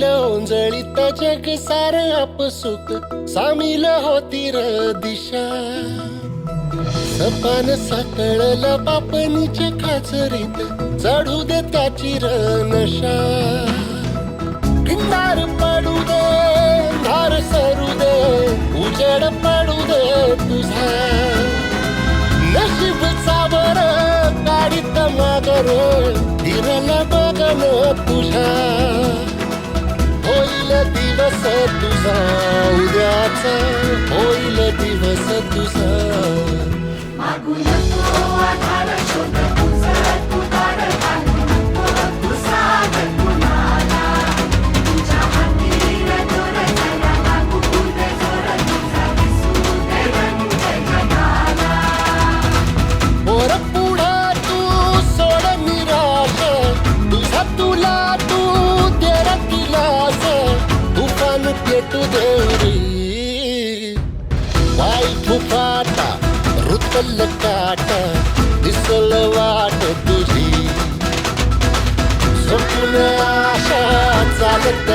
गोंधळीत जग सार आपसुक सामील होती र दिशा. सपान साकळलं बापणीच्या खाचरीत चढू दे त्याची र नशा किनार पडू दे धार सरू दे उजड पडू दे तुझा. नशीब सावर गाडीत मागर फिरल बघन तुझा. tu zau viața, oile divă să tu zau. Maguia तू देवरी पाय फुफाटा रुतल काटा दिसल वाट तुझी. स्वप्न आशा चालत